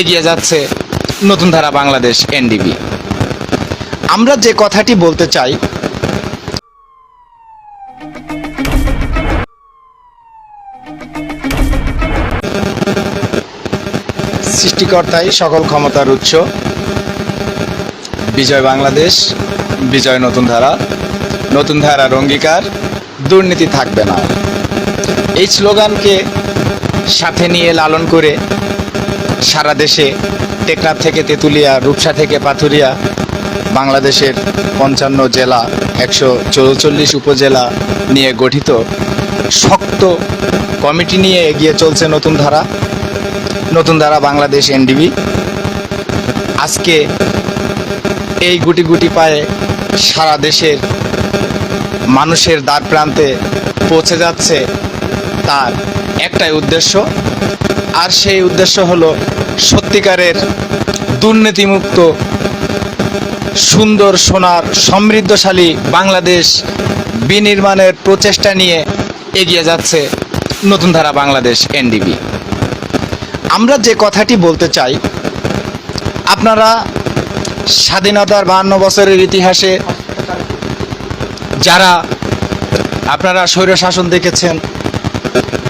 এগিয়ে যাচ্ছে নতুন ধারা বাংলাদেশ এনডিবি। আমরা যে কথাটি বলতে চাই, সৃষ্টিকর্তাই সকল ক্ষমতার উৎস। বিজয় বাংলাদেশ, বিজয় নতুন ধারা, নতুন ধারার অঙ্গীকার, দুর্নীতি থাকবে না। এই স্লোগানকে সাথে নিয়ে লালন করে সারা দেশে টেকনাফ থেকে তেঁতুলিয়া, রূপসা থেকে পাথুরিয়া, বাংলাদেশের পঞ্চান্ন জেলা, একশো চৌচল্লিশ উপজেলা নিয়ে গঠিত শক্ত কমিটি নিয়ে এগিয়ে চলছে নতুন ধারা। নতুন ধারা বাংলাদেশ এনডিবি। আজকে এই গুটি গুটি পায়ে সারা দেশের মানুষের দ্বার প্রান্তে পৌঁছে যাচ্ছে তার একটাই উদ্দেশ্য। আর সেই উদ্দেশ্য হলো সত্যিকারের দুর্নীতিমুক্ত, সুন্দর, সোনার, সমৃদ্ধশালী বাংলাদেশ বিনির্মাণের প্রচেষ্টা নিয়ে এগিয়ে যাচ্ছে নতুন ধারা বাংলাদেশ এনডিবি। আমরা যে কথাটি বলতে চাই, আপনারা স্বাধীনতার বাহান্ন বছরের ইতিহাসে যারা, আপনারা স্বৈর শাসন দেখেছেন,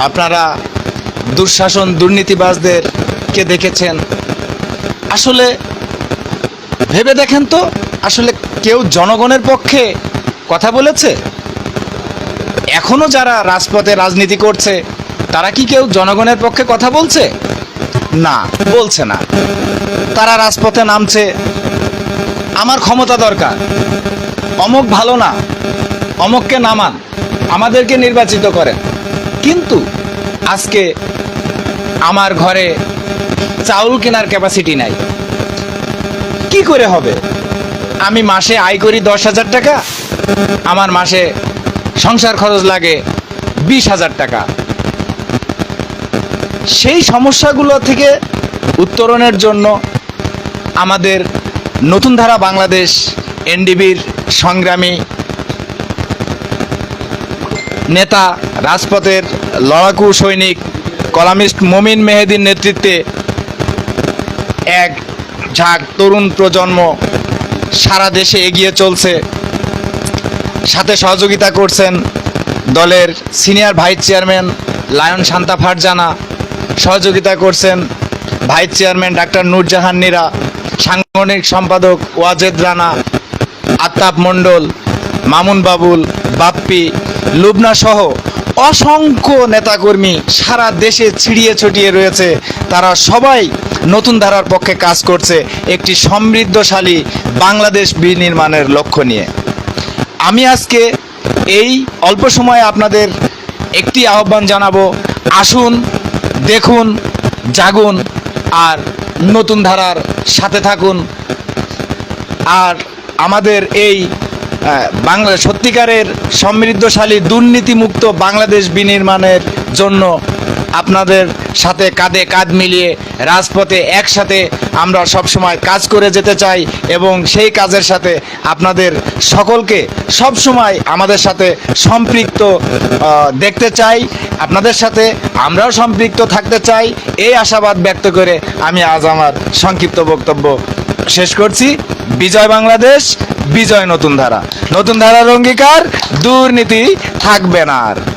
আপনারা দুঃশাসন দুর্নীতিবাজদেরকে দেখেছেন। আসলে ভেবে দেখেন তো, আসলে কেউ জনগণের পক্ষে কথা বলেছে? এখনও যারা রাজপথে রাজনীতি করছে, তারা কি কেউ জনগণের পক্ষে কথা বলছে? না বলছে না। তারা রাজপথে নামছে। আমার ক্ষমতা দরকার। অমক ভালো না, অমককে নামান, আমাদেরকে নির্বাচিত করেন। কিন্তু আজকে আমার ঘরে চাউল কেনার ক্যাপাসিটি নাই। কি করে হবে? আমি মাসে আয় করি দশ হাজার টাকা, আমার মাসে সংসার খরচ লাগে বিশ হাজার টাকা। সেই সমস্যাগুলো থেকে উত্তরণের জন্য আমাদের নতুন ধারা বাংলাদেশ, এনডিবির সংগ্রামী নেতা রাজপথের লড়াকু সৈনিক কলামিস্ট মমিন মেহেদির নেতৃত্বে এক ঝাঁক তরুণ প্রজন্ম সারা দেশে এগিয়ে চলছে। সাথে সহযোগিতা করছেন দলের senior vice chairman lion Shanta Farzana, সহযোগিতা করছেন vice chairman doctor Nurjahan Nira, সাংগঠনিক সম্পাদক ওয়াজেদ রানা আত্তাব মণ্ডল, মামুন বাবুল, বাপ্পি, লুবনা সহ অসংখ্য নেতাকর্মী সারা দেশে ছিড়িয়ে ছড়িয়ে রয়েছে। তারা সবাই নতুন ধারার পক্ষে কাজ করছে একটি সমৃদ্ধশালী বাংলাদেশ বিনির্মাণের লক্ষ্য নিয়ে। আমি আজকে এই অল্প সময়ে আপনাদের একটি আহ্বান জানাব। আসুন, দেখুন, জাগুন আর নতুন ধারার সাথে থাকুন। আর আমাদের এই বাংলা সত্যিকারের সমৃদ্ধশালী দুর্নীতিমুক্ত বাংলাদেশ বিনির্মাণের জন্য আপনাদের সাথে কাঁধে কাঁধ মিলিয়ে রাজপথে একসাথে আমরা সবসময় কাজ করে যেতে চাই এবং সেই কাজের সাথে আপনাদের সকলকে সবসময় আমাদের সাথে সম্পৃক্ত দেখতে চাই। আপনাদের সাথে আমরাও সম্পৃক্ত থাকতে চাই। এই আশাবাদ ব্যক্ত করে আমি আজ আমার সংক্ষিপ্ত বক্তব্য শেষ করছি। বিজয় বাংলাদেশ, বিজয় নতুন ধারা। নতুন ধারার অঙ্গীকার দুর্নীতি থাকবে না আর।